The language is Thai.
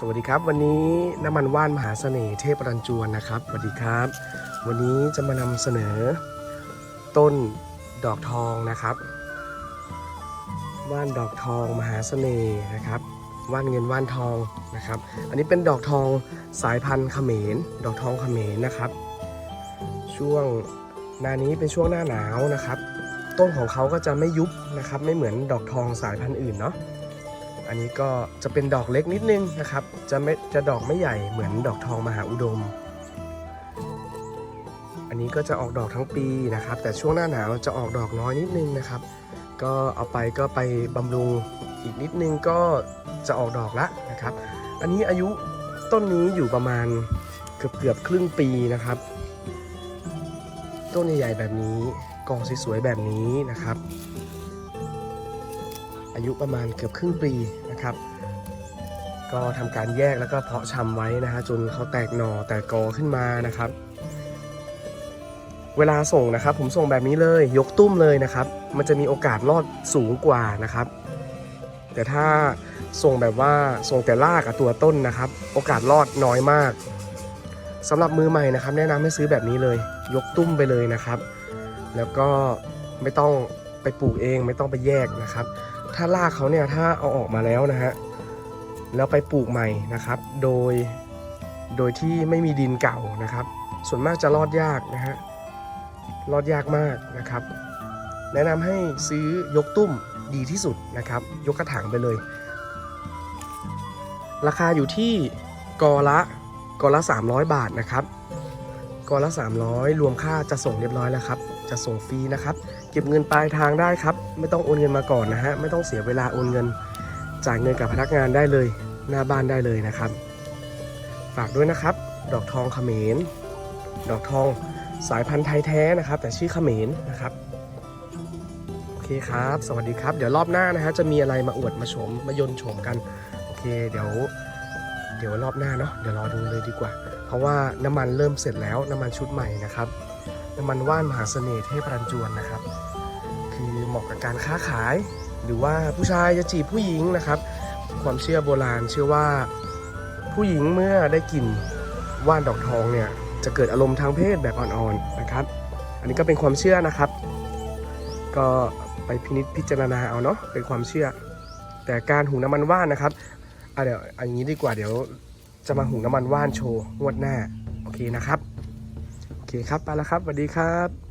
สวัสดีครับ วันนี้น้ำมันว่านมหาเสน่ห์เทพรันจวนนะครับสวัสดีครับ วันนี้จะมานำเสนอ ต้นดอกทองนะครับว่านดอกทองมหาเสน่ห์นะครับว่านเงินว่านทองนะครับ อันนี้เป็นดอกทองสายพันธุ์เขมร ดอกทองเขมรนะครับ ช่วงหน้านี้เป็นช่วงหน้าหนาวนะครับ ต้นของเขาก็จะไม่ยุบนะครับ ไม่เหมือนดอกทองสายพันธุ์อื่นเนาะ อันนี้ก็จะเป็นดอกเล็กนิดนึงนะครับ จะไม่จะดอกไม่ใหญ่เหมือนดอกทองมหาอุดม อันนี้ก็จะออกดอกทั้งปีนะครับ แต่ช่วงหน้าหนาวจะออกดอกน้อยนิดนึงนะครับ ก็เอาไปก็ไปบำรุงอีกนิดนึงก็จะออกดอกละนะครับ อันนี้อายุต้นนี้อยู่ประมาณเกือบเกือบครึ่งปีนะครับ ต้นใหญ่ๆแบบนี้กองสวยๆแบบนี้นะครับ อายุประมาณเกือบครึ่งปีนะครับ ก็ทำการแยกแล้วก็เพาะชำไว้นะฮะจนเขาแตกหน่อแตกกอขึ้นมานะครับ เวลาส่งนะครับ ผมส่งแบบนี้เลยยกตุ้มเลยนะครับ มันจะมีโอกาสรอดสูงกว่านะครับ แต่ถ้าส่งแบบว่าส่งแต่รากกับตัวต้นนะครับ โอกาสรอดน้อยมากสำหรับมือใหม่นะครับ แนะนำให้ซื้อแบบนี้เลย ยกตุ้มไปเลยนะครับ แล้วก็ไม่ต้อง ไปปลูกเองไม่ต้องไปแยกนะครับ ถ้ารากเขาเนี่ยถ้าเอาออกมาแล้วนะฮะแล้วไปปลูกใหม่นะครับ โดยโดยที่ไม่มีดินเก่านะครับ ส่วนมากจะรอดยากนะฮะรอดยากมากนะครับ แนะนำให้ซื้อยกตุ้มดีที่สุดนะครับ ยกกระถางไปเลย ราคาอยู่ที่กอละกอละ 300 บาทนะครับกอละ 300 รวมค่าจะส่งเรียบร้อยแล้วครับ จะส่งฟรีนะครับ ก็บเงินปลายทางได้ครับ ไม่ต้องโอนเงินมาก่อนนะฮะไม่ต้องเสียเวลาโอนเงิน จ่ายเงินกับพนักงานได้เลย หน้าบ้านได้เลยนะครับ ฝากด้วยนะครับ ดอกทองเขมรดอกทองสายพันธุ์ไทยแท้นะครับ แต่ชื่อเขมรนะครับโอเคครับ สวัสดีครับ เดี๋ยวรอบหน้านะฮะจะมีอะไรมาอวดมาชมมายนต์ชมกันโอเค เดี๋ยว เดี๋ยวรอบหน้าเนาะเดี๋ยวรอดูเลยดีกว่า เพราะว่าน้ำมันเริ่มเสร็จแล้วน้ำมันชุดใหม่นะครับน้ำมันว่านมหาเสน่ห์เทพรันจวนนะครับ มาะกับการค้าขาย หรือว่าผู้ชายจะจีบผู้หญิงนะครับ ความเชื่อโบราณเชื่อว่า ผู้หญิงเมื่อได้กลิ่นว่านดอกทองเนี่ยจะเกิดอารมณ์ทางเพศแบบอ่อนๆนะครับ อันนี้ก็เป็นความเชื่อนะครับ ก็ไปพินิจพิจารณาเอาเนาะเป็นความเชื่อ แต่การหุงน้ำมันว่านนะครับอะเดี๋ยวอันนี้ดีกว่าเดี๋ยวจะมาหุงน้ำมันว่านโชว์งวดหน้าโอเคนะครับโอเคครับไปแล้วครับสวัสดีครับ